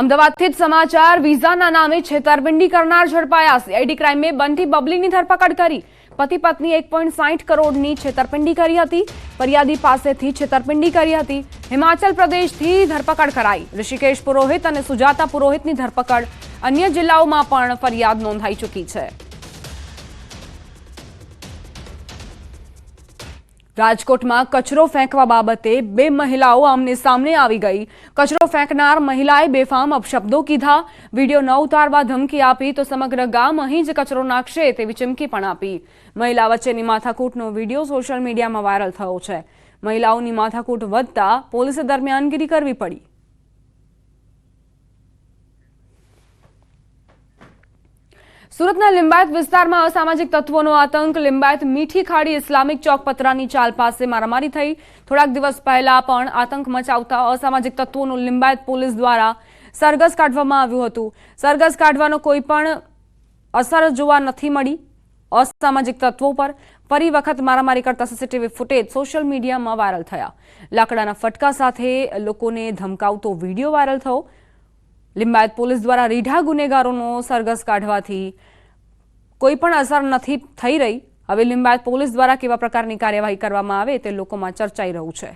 અમદાવાદથી જ સમાચાર. વિઝાના નામે છેતરપિંડી કરનાર ઝડપાયા. સીઆઈડી ક્રાઇમે બંટી બબલીની ધરપકડ કરી. પતિ પત્ની એક પોઈન્ટ સાઠ કરોડની છેતરપિંડી કરી હતી. ફરિયાદી પાસેથી છેતરપિંડી કરી હતી. હિમાચલ પ્રદેશથી ધરપકડ કરાઈ. ઋષિકેશ પુરોહિત અને સુજાતા પુરોહિતની ધરપકડ અન્ય જિલ્લાઓમાં પણ ફરિયાદ નોંધાઈ ચૂકી છે. રાજકોટમાં કચરો ફેંકવા બાબતે બે મહિલાઓ આમને સામને આવી ગઈ. કચરો ફેંકનાર મહિલાએ બેફામ અપશબ્દો કીધા. વીડિયો ન ઉતારવા ધમકી આપી તો સમગ્ર ગામ અહીં જ કચરો નાખશે તેવી ચીમકી પણ આપી. મહિલા વચ્ચેની માથાકૂટનો વીડિયો સોશિયલ મીડિયામાં વાયરલ થયો છે. મહિલાઓની માથાકૂટ વધતા પોલીસે દરમિયાનગીરી કરવી પડી. સુરતના લિંબાયત વિસ્તારમાં અસામાજિક તત્વોનો આતંક. લિંબાયત મીઠી ખાડી ઇસ્લામિક ચોક પતરાની ચાલ પાસે મારામારી થઈ. થોડાક દિવસ પહેલા પણ આતંક મચાવતા અસામાજિક તત્વોનું લિંબાયત પોલીસ દ્વારા સરઘસ કાઢવામાં આવ્યું હતું. સરઘસ કાઢવાનો કોઈ પણ અસર જોવા નથી મળી. અસામાજિક તત્વો પર ફરી વખત મારામારી કરતા સીસીટીવી ફૂટેજ સોશિયલ મીડિયામાં વાયરલ થયા. લાકડાના ફટકા સાથે લોકોને ધમકાવતો વીડિયો વાયરલ થયો. લિંબાયત પોલીસ દ્વારા રીઢા ગુનેગારોનો સરઘસ કાઢવાથી કોઈ પણ અસર નથી થઈ રહી. હવે લિંબાયત પોલીસ દ્વારા કેવા પ્રકારની કાર્યવાહી કરવામાં આવે તે લોકોમાં ચર્ચાઈ રહ્યું છે.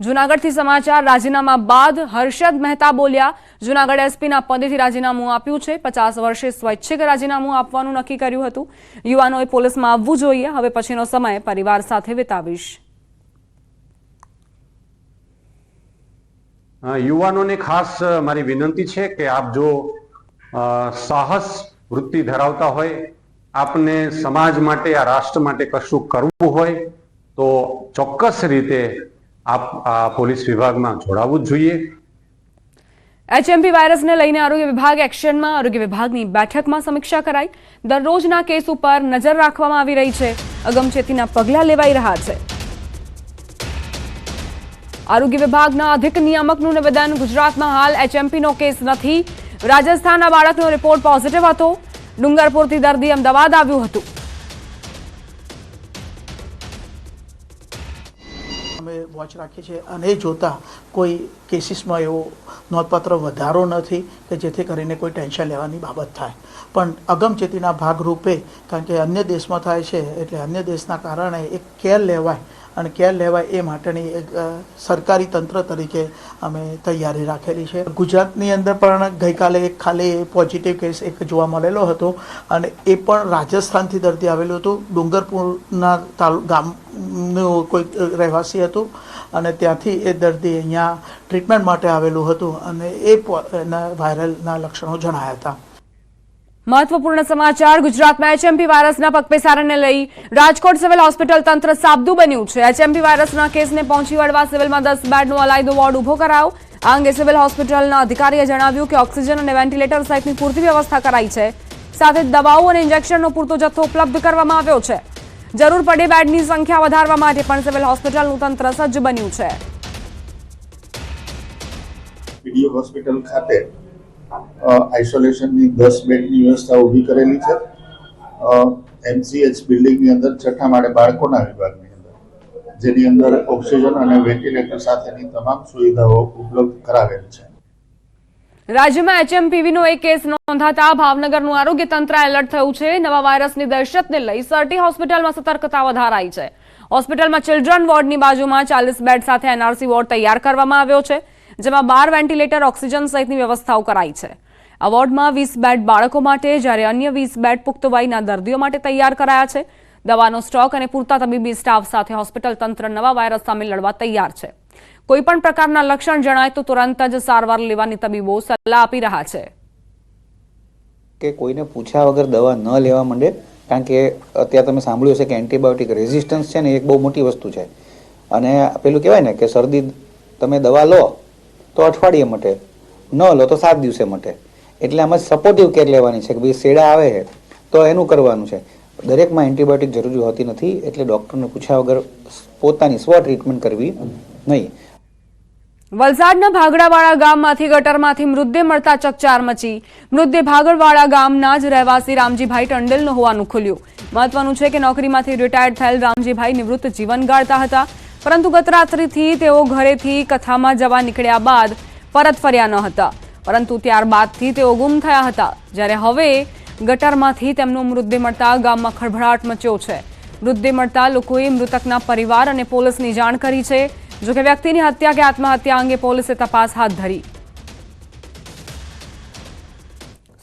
જૂનાગઢથી સમાચાર, રાજીનામા બાદ હર્ષદ મહેતા બોલ્યા. જૂનાગઢ એસપીના પદેથી રાજીનામું આપ્યું છે. પચાસ વર્ષે સ્વૈચ્છિક રાજીનામું આપવાનું નક્કી કર્યું હતું. યુવાનોએ પોલીસમાં આવવું જોઈએ. હવે પછીનો સમય પરિવાર સાથે વિતાવીશ. યુવાનોને ખાસ મારી વિનંતી છે કે આપ જો સાહસ વૃત્તિ ધરાવતા હોય, આપને સમાજ માટે, આ રાષ્ટ્ર માટે કશું કરવું હોય, તો ચોક્કસ રીતે આપ આ પોલીસ વિભાગમાં જોડાવવું જ જોઈએ. એચએમપી વાયરસને લઈને આરોગ્ય વિભાગ એક્શનમાં, આરોગ્ય વિભાગની બેઠકમાં સમીક્ષા કરાઈ. દરરોજના કેસ ઉપર નજર રાખવામાં આવી રહી છે. અગમચેતીના પગલાં લેવાઈ રહ્યા છે. આરોગ્ય વિભાગના અધિક નિયામકનું નિવેદન, ગુજરાતમાં હાલ એચએમપીનો કેસ નથી. રાજસ્થાનના બાળકનો રિપોર્ટ પોઝિટિવ હતો. ડુંગરપુરથી દર્દી અમદાવાદ આવ્યું હતું. અમે વોચ રાખીએ છીએ અને જોતા કોઈ કેસીસમાં એવો નોંધપાત્ર વધારો નથી કે જેથી કરીને કોઈ ટેન્શન લેવાની બાબત થાય. પણ અગમચેતીના ભાગરૂપે, કારણ કે અન્ય દેશમાં થાય છે, એટલે અન્ય દેશના કારણે એક કેર લેવાય અને કેર લેવાય એ માટેની એક સરકારી તંત્ર તરીકે અમે તૈયારી રાખેલી છે. ગુજરાતની અંદર પણ ગઈકાલે એક ખાલી પોઝિટિવ કેસ એક જોવા મળેલો હતો અને એ પણ રાજસ્થાનથી દર્દી આવેલું હતું. ડુંગરપુરના તાલુ, ગામનું કોઈ રહેવાસી હતું અને ત્યાંથી એ દર્દી અહીંયા ટ્રીટમેન્ટ માટે આવેલું હતું અને એ એના વાયરલના લક્ષણો જણાયા હતા. મહત્વપૂર્ણ સમાચાર, ગુજરાતમાં એચએમપી વાયરસના પગપેસારાને લઈ રાજકોટ સિવિલ હોસ્પિટલ તંત્ર સાબદું બન્યું છે. એચએમપી વાયરસના કેસને પહોંચી વળવા સિવિલમાં દસ બેડનો અલાયદો વોર્ડ ઊભો કરાયો. આ અંગે સિવિલ હોસ્પિટલના અધિકારીએ જણાવ્યું કે ઓક્સિજન અને વેન્ટિલેટર સહિતની પૂરતી વ્યવસ્થા કરાઈ છે. સાથે દવાઓ અને ઇન્જેક્શનનો પૂરતો જથ્થો ઉપલબ્ધ કરવામાં આવ્યો છે. જરૂર પડે બેડની સંખ્યા વધારવા માટે પણ સિવિલ હોસ્પિટલનું તંત્ર સજ્જ બન્યું છે. હોસ્પિટલ ખાતે આઇસોલેશનની દસ બેડની વ્યવસ્થા ઊભી કરેલી છે. એમસીએચ બિલ્ડિંગની અંદર છઠ્ઠા માળે બાળકોના વિભાગની અંદર, જેની અંદર ઓક્સિજન અને વેન્ટિલેટર સાથેની તમામ સુવિધાઓ ઉપલબ્ધ કરાવેલ છે. રાજ્યમાં એચએમપીવીનો એક કેસ નોંધાતા ભાવનગરનું આરોગ્ય તંત્ર એલર્ટ થયું છે. નવા વાયરસની દહેશતને લઈ સરટી હોસ્પિટલમાં સતર્કતા વધારાઈ છે. હોસ્પિટલમાં ચિલ્ડ્રન વોર્ડની બાજુમાં ચાલીસ બેડ સાથે એનઆરસી વોર્ડ તૈયાર કરવામાં આવ્યો છે. જેમાં બાર વેન્ટિલેટર, ઓક્સિજન સહિતની વ્યવસ્થાઓ કરાઈ છે. એવોર્ડમાં વીસ બેડ બાળકો માટે, જ્યારે અન્ય વીસ બેડ પુખ્ત વયના દર્દીઓ માટે તૈયાર કરાયા છે. દવાનો સ્ટોક અને પૂરતા તબીબી સ્ટાફ સાથે હોસ્પિટલ તંત્ર નવા વાયરસ સામે લડવા તૈયાર છે. કોઈપણ પ્રકારના લક્ષણ જણાય તો તુરંત જ સારવાર લેવાની તબીબો સલાહ આપી રહ્યા છે. કે કોઈને પૂછ્યા વગર દવા ન લેવા માંડે, કારણ કે અત્યારે તમે સાંભળ્યું હશે કે એન્ટીબાયોટિક રેઝિસ્ટન્સ છે ને એક બહુ મોટી વસ્તુ છે. અને પેલું કહેવાય ને કે શરદી, તમે દવા લો તો અઠવાડિયે મટે. ન લો તો સાત દિવસે મટે. એટલે આમાં સપોર્ટિવ કેર લેવાની છે કે ભાઈ શેડા આવે છે, તો એનું કરવાનું છે. દરેકમાં એન્ટીબાયોટિક જરૂરી હોતી નથી, એટલે ડૉક્ટરને પૂછ્યા વગર પોતાની સ્વ ટ્રીટમેન્ટ કરવી નહીં. વલસાડના ભાગડાવાળા ગામમાંથી ગટરમાંથી મૃતદેહ મળતા ચકચાર મચી. મૃતદેહ ભાગડવાળા ગામના જ રહેવાસી રામજીભાઈ ટંડેલનો હોવાનું ખુલ્યું. મહત્વનું છે કે નોકરીમાંથી રિટાયર્ડ થયેલ રામજીભાઈ નિવૃત્ત જીવન ગાળતા હતા. પરંતુ ગત રાત્રિથી તેઓ ઘરેથી કથામાં જવા નીકળ્યા બાદ પરત ફર્યા ન હતા. પરંતુ ત્યારબાદથી તેઓ ગુમ થયા હતા. જ્યારે હવે ગટરમાંથી તેમનો મૃતદેહ મળતા ગામમાં ખળભળાટ મચ્યો છે. મૃતદેહ મળતા લોકોએ મૃતકના પરિવાર અને પોલીસની જાણ કરી છે, જોકે વ્યક્તિની હત્યા કે આત્મહત્યા અંગે પોલીસે તપાસ હાથ ધરી.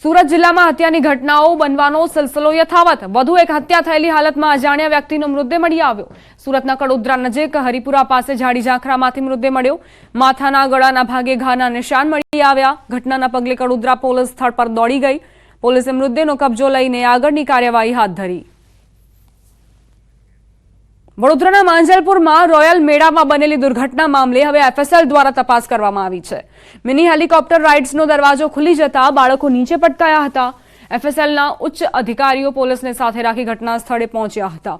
સુરત જિલ્લામાં હત્યાની ઘટનાઓ બનવાનો સિલસિલો યથાવત. વધુ એક હત્યા થયેલી હાલતમાં અજાણ્યા વ્યક્તિનો મૃતદેહ મળી આવ્યો. સુરતના કડોદરા નજીક હરિપુરા પાસે ઝાડી ઝાંખરામાંથી મૃતદેહ મળ્યો. માથાના ગળાના ભાગે ઘાના નિશાન મળી આવ્યા. ઘટનાના પગલે કડોદરા પોલીસ સ્થળ પર દોડી ગઈ. પોલીસે મૃતદેહનો કબજો લઈને આગળની કાર્યવાહી હાથ ધરી. વડોદરાના માંજલપુરમાં રોયલ મેળામાં બનેલી દુર્ઘટના મામલે હવે એફએસએલ દ્વારા તપાસ કરવામાં આવી છે. મિની હેલિકોપ્ટર રાઇડ્સનો દરવાજો ખુલી જતા બાળકો નીચે પટકાયા હતા. એફએસએલના ઉચ્ચ અધિકારીઓ પોલીસને સાથે રાખી ઘટના સ્થળે પહોંચ્યા હતા.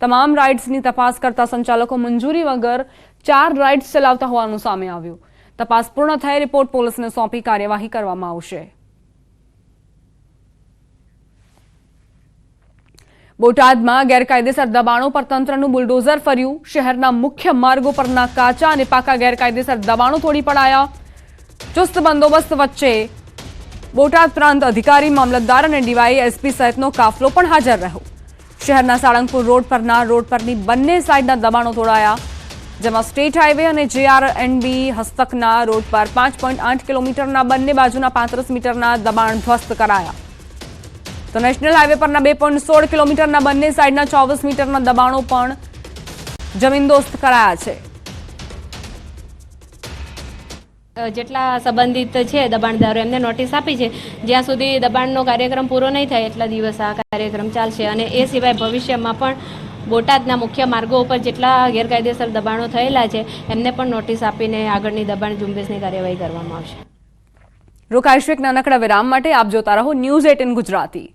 તમામ રાઇડ્સની તપાસ કરતા સંચાલકો મંજૂરી વગર ચાર રાઇડ્સ ચલાવતા હોવાનું સામે આવ્યું. તપાસ પૂર્ણ થઈ રિપોર્ટ પોલીસને સોંપી કાર્યવાહી કરવામાં આવશે. બોટાદમાં ગેરકાયદેસર દબાણો પર તંત્રનું બુલડોઝર ફર્યું. શહેરના મુખ્ય માર્ગો પરના કાચા અને પાકા ગેરકાયદેસર દબાણો તોડી પડાયા. ચુસ્ત બંદોબસ્ત વચ્ચે બોટાદ પ્રાંત અધિકારી, મામલતદાર અને ડીવાય એસપી સહિતનો કાફલો પણ હાજર રહ્યો. શહેરના સાળંગપુર રોડ પરના રોડ પરની બંને સાઇડના દબાણો તોડાયા. જેમાં સ્ટેટ હાઈવે અને જેઆરએનબી હસ્તકના રોડ પર પાંચ કિલોમીટરના બંને બાજુના પાંત્રીસ મીટરના દબાણ ધ્વસ્ત કરાયા. તો નેશનલ હાઈવે પરના બે પોઈન્ટ સોળ કિલોમીટરના બંને સાઈડના ચોવીસ મીટરના દબાણો પણ જમીનદોસ્ત કરાયા છે. જેટલા સંબંધિત છે દબાણદારો એમને નોટિસ આપી છે. જ્યાં સુધી દબાણનો કાર્યક્રમ પૂરો નહીં થાય એટલા દિવસ આ કાર્યક્રમ ચાલશે અને એ સિવાય ભવિષ્યમાં પણ બોટાદના મુખ્ય માર્ગો ઉપર જેટલા ગેરકાયદેસર દબાણો થયેલા છે એમને પણ નોટિસ આપીને આગળની દબાણ ઝુંબેશની કાર્યવાહી કરવામાં આવશે. રોકાઈશું એક નાનકડા વિરામ માટે. આપ જોતા રહો ન્યૂઝ એટીન ગુજરાતી.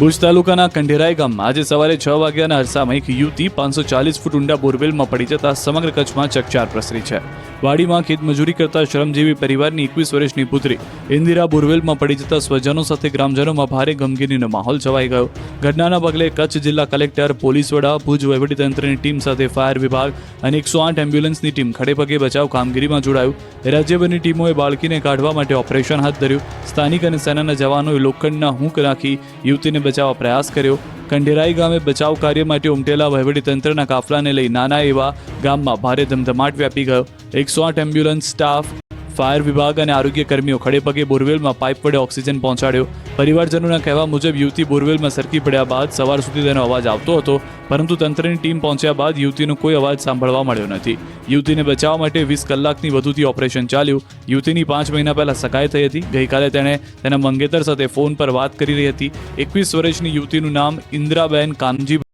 ભુજ તાલુકાના કંઢેરાઈ ગામમાં આજે સવારે છ વાગ્યાના અરસામાં એક યુવતી પાંચસો ચાલીસ ફૂટ ઊંડા બોરવેલમાં પડી જતા સમગ્ર કચ્છમાં ચકચાર પ્રસરી છે. વાડીમાં ખેતમજૂરી કરતા શ્રમજીવી પરિવારની એકવીસ વર્ષની પુત્રી ઇન્દિરા બોરવેલમાં પડી જતા સ્વજનો સાથે ગ્રામજનોમાં ભારે ગમગીનીનો માહોલ છવાઈ ગયો. ઘટનાના પગલે કચ્છ જિલ્લા કલેક્ટર, પોલીસ વડા, ભુજ વહીવટીતંત્રની ટીમ સાથે ફાયર વિભાગ અને એકસો આઠ એમ્બ્યુલન્સની ટીમ ખડેપગે બચાવ કામગીરીમાં જોડાયું. રાજ્યભરની ટીમોએ બાળકીને કાઢવા માટે ઓપરેશન હાથ ધર્યું. સ્થાનિક અને સેનાના જવાનોએ લોખંડના હૂંક રાખી યુવતીને બચાવવા પ્રયાસ કર્યો. કંઢેરાઈ ગામે બચાવ કાર્ય માટે ઉમટેલા વહીવટીતંત્રના કાફલાને લઈ નાના એવા ગામમાં ભારે ધમધમાટ વ્યાપી ગયો. એકસો આઠ એમ્બ્યુલન્સ, સ્ટાફ ફાયર વિભાગ અને આરોગ્ય કર્મીઓ ખડેપગે બોરવેલમાં પાઇપ વડે ઓક્સિજન પહોંચાડ્યો. પરિવારજનોના કહેવા મુજબ, યુવતી બોરવેલમાં સરકી પડ્યા બાદ સવાર સુધી તેનો અવાજ આવતો હતો, પરંતુ તંત્રની ટીમ પહોંચ્યા બાદ યુવતીનો કોઈ અવાજ સાંભળવા મળ્યો નથી. યુવતીને બચાવવા માટે વીસ કલાકની વધુથી ઓપરેશન ચાલ્યું. યુવતીની પાંચ મહિના પહેલા સગાઈ થઈ હતી. ગઈકાલે તેણે તેના મંગેતર સાથે ફોન પર વાત કરી રહી હતી. એકવીસ વર્ષની યુવતીનું નામ ઇન્દ્રાબેન કાનજી